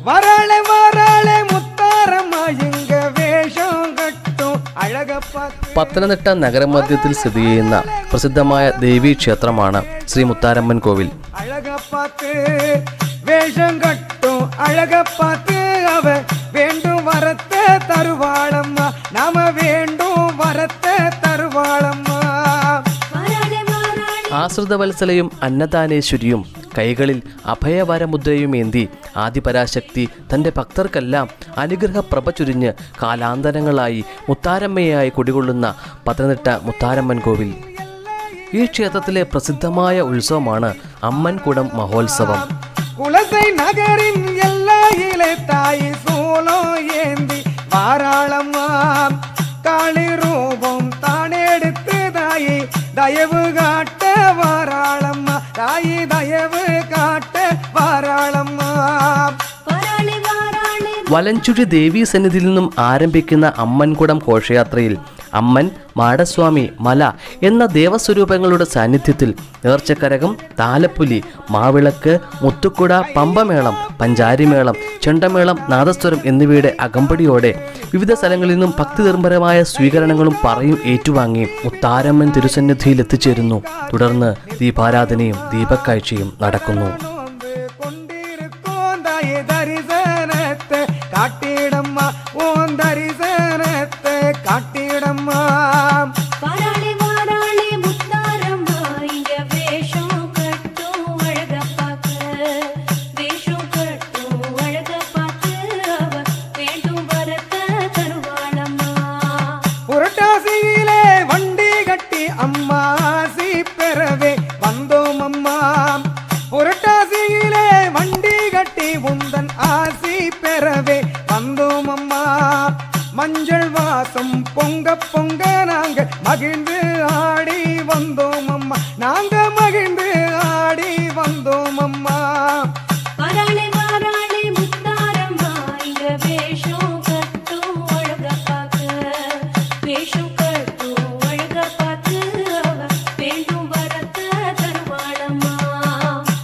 வராளே வராளே முத்தாரம்மா எங்க வேஷம் கட்டும் அழக பார்த்து പത്തനംതിട്ട നഗരമധ്യത്തിൽ സ്ഥിതി ചെയ്യുന്ന പ്രസിദ്ധമായ ദേവീ ക്ഷേത്രമാണ് ശ്രീ മുത്താരമ്മൻ കോവിൽ அழக பார்த்து வேஷம் கட்டும் அழக பார்த்து அவ வேண்டும் வரத்தை தருவாளம்மா நாம வேண்டும் வரத்தை தருவாளம்மா ആശ്രിതവത്സലയും അന്നദാനേശ്വരിയും കൈകളിൽ അഭയവരമുദ്രയുമേന്തി ആദിപരാശക്തി തൻ്റെ ഭക്തർക്കെല്ലാം അനുഗ്രഹപ്രഭ ചുരിഞ്ഞ് കാലാന്തരങ്ങളായി മുത്താരമ്മയായി കുടികൊള്ളുന്ന പത്തനംതിട്ട മുത്താരമ്മൻ കോവിൽ ഈ ക്ഷേത്രത്തിലെ പ്രസിദ്ധമായ ഉത്സവമാണ് അമ്മൻകുടം മഹോത്സവം குலசை நகரின் எல்லையிலே தாய் சூலோ ஏந்தி வாராளம்மா காளி ரூபம் தானெடுத்து தாயி தயவு காட்ட வாராளம்மா தாயி தயவு காட்ட வாராளம்மா വലഞ്ചുഴി ദേവീ സന്നിധിയിൽ നിന്നും ആരംഭിക്കുന്ന അമ്മൻകുടം ഘോഷയാത്രയിൽ അമ്മൻ മാടസ്വാമി മല എന്ന ദേവസ്വരൂപങ്ങളുടെ സാന്നിധ്യത്തിൽ നേർച്ചക്കരകം താലപ്പുലി മാവിളക്ക് മുത്തുക്കുട പമ്പമേളം പഞ്ചാരിമേളം ചെണ്ടമേളം നാദസ്വരം എന്നിവയുടെ അകമ്പടിയോടെ വിവിധ സ്ഥലങ്ങളിൽ നിന്നും ഭക്തിനിർഭരമായ സ്വീകരണങ്ങളും പറയും ഏറ്റുവാങ്ങി മുത്താരമ്മൻ തിരുസന്നിധിയിൽ എത്തിച്ചേരുന്നു. തുടർന്ന് ദീപാരാധനയും ദീപക്കാഴ്ചയും നടക്കുന്നു. ஆசி பெறவே வந்தோம் அம்மா. புரட்டாசியிலே வண்டி கட்டி உந்தன் ஆசி பெறவே வந்தோம் அம்மா. மஞ்சள் வாசம் பொங்க பொங்க நாங்கள் மகிழ்ந்து ஆடி வந்தோம்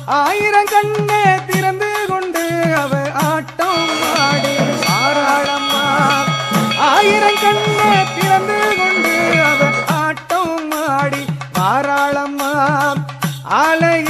ஆயிரம் கண்ணே திறந்து கொண்டு அவ ஆட்டம் ஆடி. ஆராளம்மா ஆயிரம் கண்ணே திறந்து கொண்டு அவ ஆட்டம் ஆடி. ஆராளம்மா ஆலய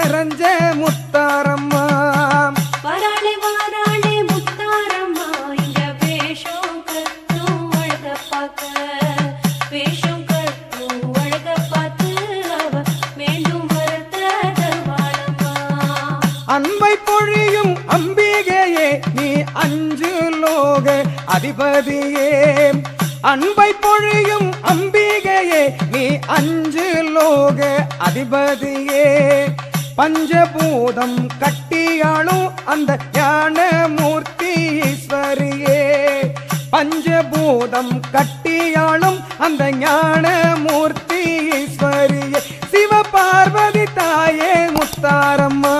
நிறைஞ்ச முத்தாரம்மா. வாராளே வாராளே முத்தாரம்மா இங்க வேஷம் கட்டும் அழக பார்க்க. வேஷம் கட்டும் அழக பார்த்து அவ வேண்டும் வரத்த அன்பை பொழியும் அம்பிகையே நீ அஞ்சு லோக அதிபதியே. அன்பை பொழியும் அம்பிகையே நீ அஞ்சு லோக அதிபதியே. பஞ்சபூதம் கட்டியாளும் அந்த ஞான மூர்த்தி ஈஸ்வரியே பஞ்சபூதம் கட்டியாளும் அந்த ஞான மூர்த்தி ஈஸ்வரியே சிவ பார்வதி தாயே முத்தாரம்மா.